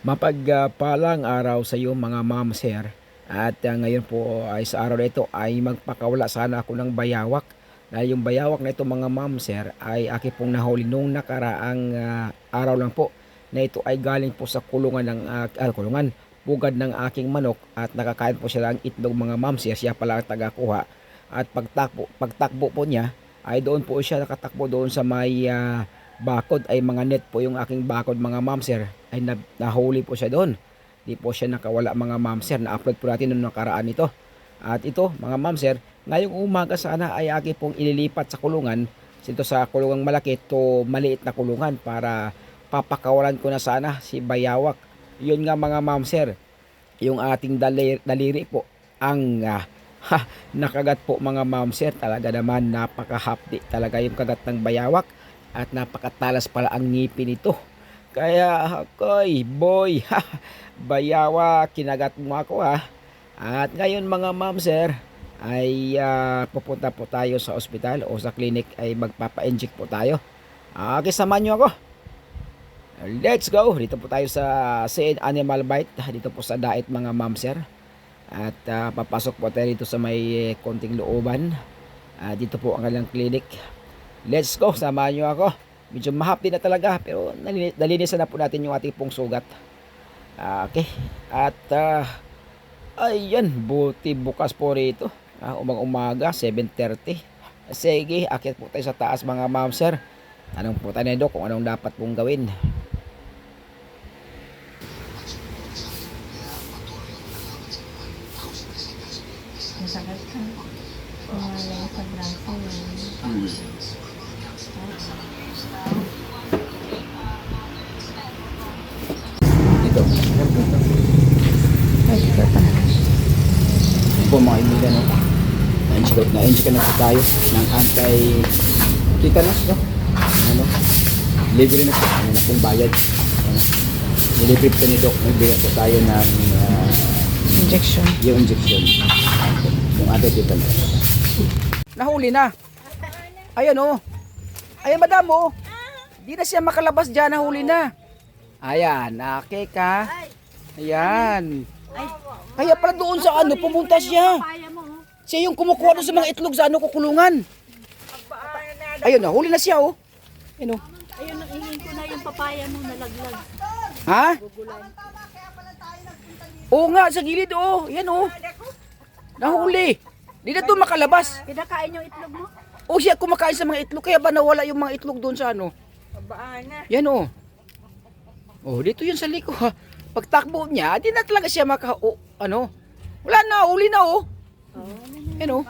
Mapagpalang araw sa iyo mga ma'am sir. At uh, ngayon po ay sa araw na ito ay magpakawala sana ako ng bayawak. Dahil yung bayawak na ito mga ma'am sir ay aki pong nahuli nung nakaraang ah, araw lang po na ito ay galing po sa kulungan ng ah, ah, kulungan pugad ng aking manok at nakakain po siya ng itlog mga ma'am sir. Siya pala ang tagakuha. At pagtakbo, pagtakbo po niya ay doon po siya nakatakbo doon sa may ah, bakod ay mga net po yung aking bakod mga ma'am sir. Ay na, nahuli po siya doon. Di po siya nakawala mga ma'am sir. Na-upload po natin noong nakaraan ito. At ito mga ma'am sir ngayong umaga sana ay aking pong ililipat sa kulungan. Dito sa kulungang malaki to maliit na kulungan para papakawalan ko na sana si Bayawak. Yun nga mga ma'am sir yung ating dali- daliri po ang ah, ha, nakagat po mga ma'am sir. Talaga naman napakahapdi talaga yung kagat ng Bayawak at napakatalas pala ang ngipin nito. Kaya, koy, boy, ha, bayawa, kinagat mo ako ha. At ngayon mga ma'am sir, ay ah, pupunta po tayo sa ospital o sa clinic ay magpapa-inject po tayo. Ah, Okay, samahan nyo ako. Let's go! Dito po tayo sa Said Animal Bite. Dito po sa Dait mga ma'am sir. At ah, papasok po tayo dito sa may eh, konting looban. Ah, dito po ang kanilang clinic. Let's go, samahan nyo ako. Medyo mahapdi na talaga, pero nalini- nalinisan na po natin yung ating pong sugat. Ah, okay. At, ah, ayan, buti bukas po rito. Ah, umang-umaga, 7.30. Sige, akit po tayo sa taas mga ma'am sir. Tanong po tayo Doc kung anong dapat pong gawin. Masakit ka. Kumalang sa braso yun. Dito. Ay, dito pa. Ito po mga kaibigan, no? Na-inject na, na po tayo ng anti-tetanus, no? Ano? Libre na po. Ano na pong bayad. Ano? Nilibre po ni Doc. Nagbigay po tayo ng ah, Injection. yung injection. Yung anti-tetanus. Nahuli na. Ayan, oh. Ayan, madam, oh. Di na siya makalabas dyan. Nahuli na. Ayan, okay ka. Ayan. Kaya pala doon sa ano, pumunta siya. Siya yung kumukuha doon sa mga itlog sa ano, kukulungan. Ayun na, huli na siya oh. Ayun oh. Ayun, nangingin ko na yung papaya mo nalaglag. Ha? Oo nga, sa gilid oh. Yan oh. Nahuli. Di na to makalabas. Pinakain yung itlog mo? O siya kumakain sa mga itlog, kaya ba nawala yung mga itlog doon sa ano? Yan oh. Oh, dito yun sa liko ha. Pagtakbo niya, di na talaga siya maka... Oh, ano? Wala na, huli na oh. Yan oh.